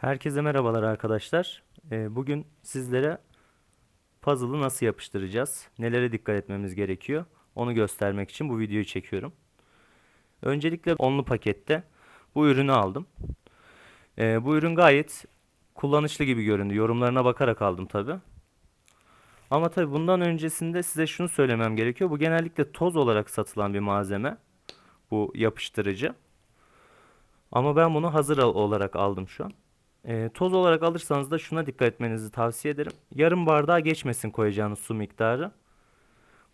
Herkese merhabalar arkadaşlar. Ee, Bugün sizlere puzzle'ı nasıl yapıştıracağız, nelere dikkat etmemiz gerekiyor, onu göstermek için bu videoyu çekiyorum. Öncelikle onlu pakette bu ürünü aldım. Ee, Bu ürün gayet kullanışlı gibi göründü. Yorumlarına bakarak aldım tabi. Ama tabi bundan öncesinde size şunu söylemem gerekiyor. Bu genellikle toz olarak satılan bir malzeme. Bu yapıştırıcı. Ama ben bunu hazır olarak aldım şu an. E, toz olarak alırsanız da şuna dikkat etmenizi tavsiye ederim. Yarım bardağa geçmesin koyacağınız su miktarı.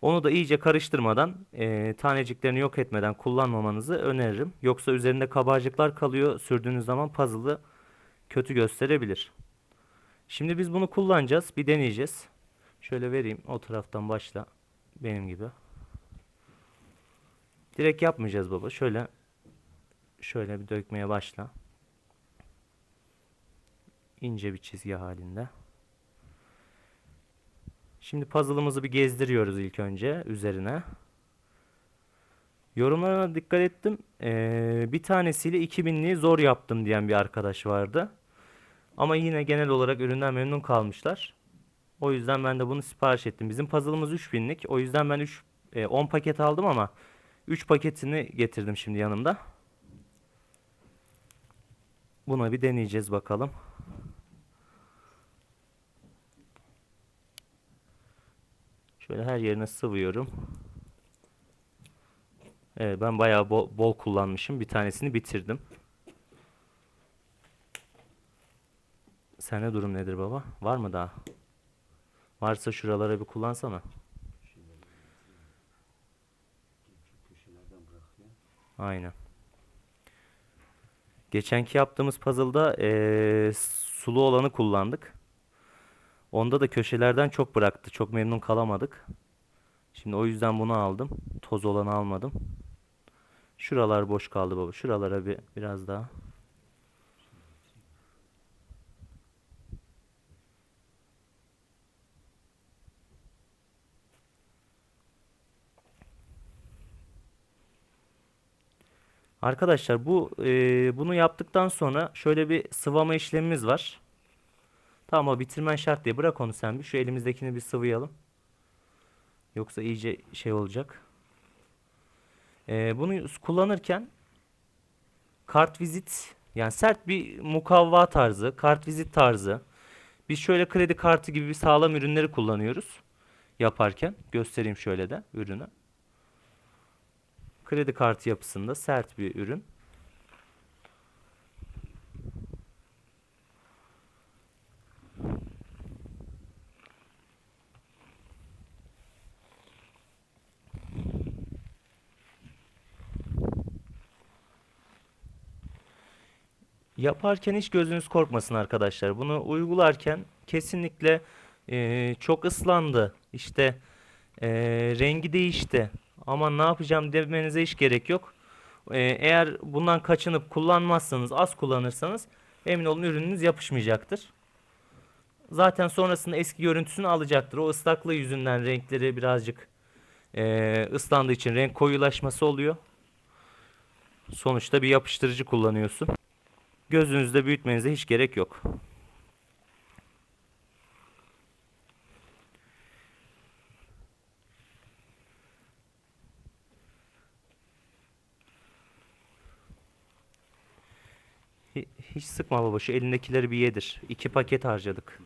Onu da iyice karıştırmadan, e, taneciklerini yok etmeden kullanmamanızı öneririm. Yoksa üzerinde kabarcıklar kalıyor. Sürdüğünüz zaman puzzle'ı kötü gösterebilir. Şimdi biz bunu kullanacağız. Bir deneyeceğiz. Şöyle vereyim. O taraftan başla. Benim gibi. Direkt yapmayacağız baba. Şöyle şöyle bir dökmeye başla. İnce bir çizgi halinde. Şimdi puzzle'ımızı bir gezdiriyoruz ilk önce üzerine. Yorumlarına dikkat ettim. Ee, bir tanesiyle 2000'liği zor yaptım diyen bir arkadaş vardı. Ama yine genel olarak üründen memnun kalmışlar. O yüzden ben de bunu sipariş ettim. Bizim puzzle'ımız 3000'lik. O yüzden ben 3 e, 10 paket aldım ama 3 paketini getirdim şimdi yanımda. Buna bir deneyeceğiz bakalım. Şöyle her yerine sıvıyorum. Evet ben bayağı bol, bol kullanmışım. Bir tanesini bitirdim. Sende durum nedir baba? Var mı daha? Varsa şuralara bir kullansana. Aynen. Geçenki yaptığımız puzzle'da eee, sulu olanı kullandık. Onda da köşelerden çok bıraktı. Çok memnun kalamadık. Şimdi o yüzden bunu aldım. Toz olanı almadım. Şuralar boş kaldı baba. Şuralara bir biraz daha. Arkadaşlar bu eee, bunu yaptıktan sonra şöyle bir sıvama işlemimiz var. Tamam o bitirmen şart diye bırak onu sen bir. Şu elimizdekini bir sıvayalım. Yoksa iyice şey olacak. Ee, bunu kullanırken kartvizit yani sert bir mukavva tarzı, kartvizit tarzı. Biz şöyle kredi kartı gibi bir sağlam ürünleri kullanıyoruz yaparken. Göstereyim şöyle de ürünü. Kredi kartı yapısında sert bir ürün. Yaparken hiç gözünüz korkmasın arkadaşlar. Bunu uygularken kesinlikle eee, çok ıslandı. İşte eee, rengi değişti. Ama ne yapacağım demenize hiç gerek yok. Eee, eğer bundan kaçınıp kullanmazsanız, az kullanırsanız emin olun ürününüz yapışmayacaktır. Zaten sonrasında eski görüntüsünü alacaktır. O ıslaklığı yüzünden renkleri birazcık eee ıslandığı için renk koyulaşması oluyor. Sonuçta bir yapıştırıcı kullanıyorsun. Gözünüzde büyütmenize hiç gerek yok. Hi- Hiç sıkma baba elindekileri bir yedir. İki paket harcadık.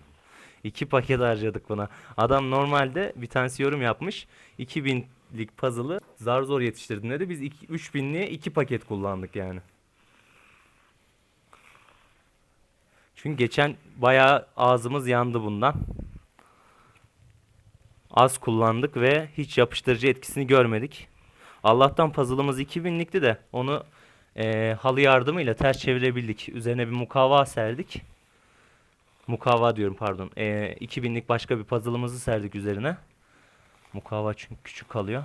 İki paket harcadık buna. Adam normalde bir tanesi yorum yapmış. 2000'lik puzzle'ı zar zor yetiştirdim dedi. Biz iki- 3000'liğe iki paket kullandık yani. Çünkü geçen bayağı ağzımız yandı bundan. Az kullandık ve hiç yapıştırıcı etkisini görmedik. Allah'tan puzzle'ımız 2000'likti de onu eee, halı yardımıyla ters çevirebildik. Üzerine bir mukavva serdik. Mukavva diyorum pardon. Eee 2000'lik başka bir puzzle'ımızı serdik üzerine. Mukavva çünkü küçük kalıyor.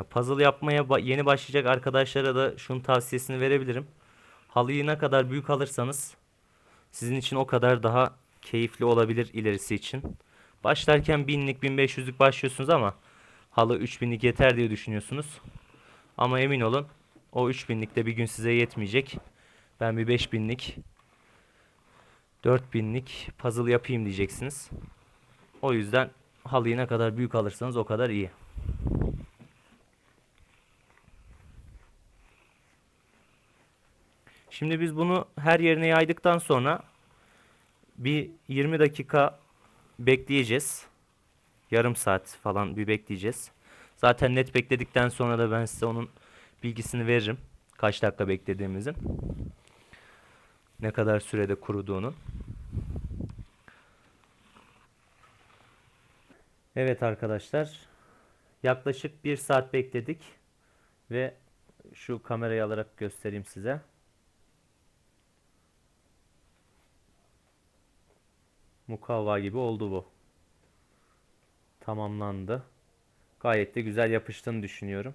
Ya puzzle yapmaya yeni başlayacak arkadaşlara da şunun tavsiyesini verebilirim. Halıyı ne kadar büyük alırsanız sizin için o kadar daha keyifli olabilir ilerisi için. Başlarken 1000'lik 1500'lük başlıyorsunuz ama halı 3000'lik yeter diye düşünüyorsunuz. Ama emin olun o 3000'lik de bir gün size yetmeyecek. Ben bir 5000'lik 4000'lik puzzle yapayım diyeceksiniz. O yüzden halıyı ne kadar büyük alırsanız o kadar iyi. Şimdi biz bunu her yerine yaydıktan sonra bir 20 dakika bekleyeceğiz. Yarım saat falan bir bekleyeceğiz. Zaten net bekledikten sonra da ben size onun bilgisini veririm. Kaç dakika beklediğimizin. Ne kadar sürede kuruduğunu. Evet arkadaşlar. Yaklaşık bir saat bekledik. Ve şu kamerayı alarak göstereyim size. Mukavva gibi oldu bu. Tamamlandı. Gayet de güzel yapıştığını düşünüyorum.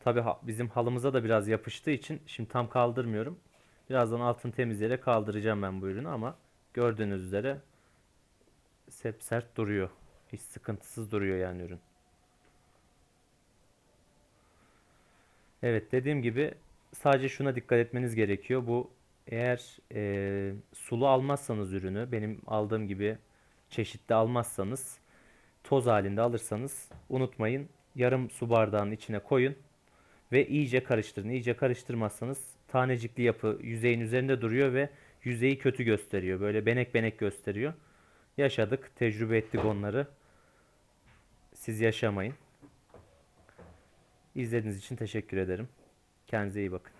Tabi bizim halımıza da biraz yapıştığı için şimdi tam kaldırmıyorum. Birazdan altını temizleyerek kaldıracağım ben bu ürünü ama gördüğünüz üzere sep sert duruyor. Hiç sıkıntısız duruyor yani ürün. Evet dediğim gibi sadece şuna dikkat etmeniz gerekiyor. Bu eğer e, sulu almazsanız ürünü benim aldığım gibi çeşitli almazsanız toz halinde alırsanız unutmayın yarım su bardağının içine koyun ve iyice karıştırın. İyice karıştırmazsanız tanecikli yapı yüzeyin üzerinde duruyor ve yüzeyi kötü gösteriyor. Böyle benek benek gösteriyor. Yaşadık, tecrübe ettik onları. Siz yaşamayın. İzlediğiniz için teşekkür ederim. Kendinize iyi bakın.